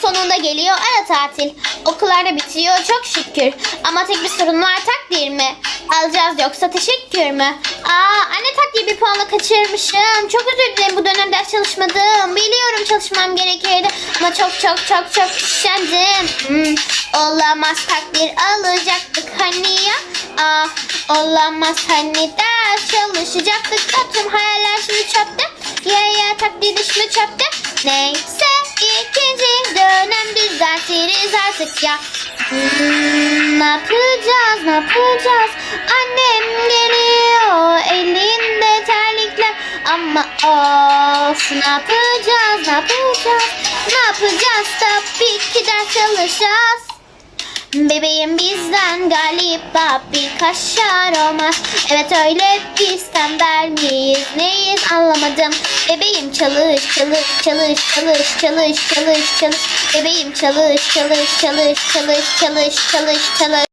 sonunda geliyor ara tatil. Okullar da bitiyor çok şükür. Ama tek bir sorun var takdir mi? Alacağız yoksa teşekkür mü? Aa anne takdir bir puanla kaçırmışım. Çok özür dilerim bu dönem ders çalışmadım. Biliyorum çalışmam gerekirdi. Ama çok çok çok çok üşendim. Hmm, olamaz takdir alacaktık hani ya. Ah olamaz hani ders çalışacaktık. Da tüm hayaller şimdi çöpte. Ya ya takdir şimdi çöpte. Neyse düzeltiriz artık ya. Hmm, ne yapacağız ne yapacağız? Annem geliyor elinde terlikler. Ama of ne yapacağız ne yapacağız? Ne yapacağız tabii ki ders çalışacağız. Bebeğim bizden galiba bir kaşar olmaz. Evet öyle biz tembel miyiz neyiz anlamadım. Bebeğim çalış çalış çalış çalış çalış çalış çalış. Bebeğim çalış çalış çalış çalış çalış çalış çalış.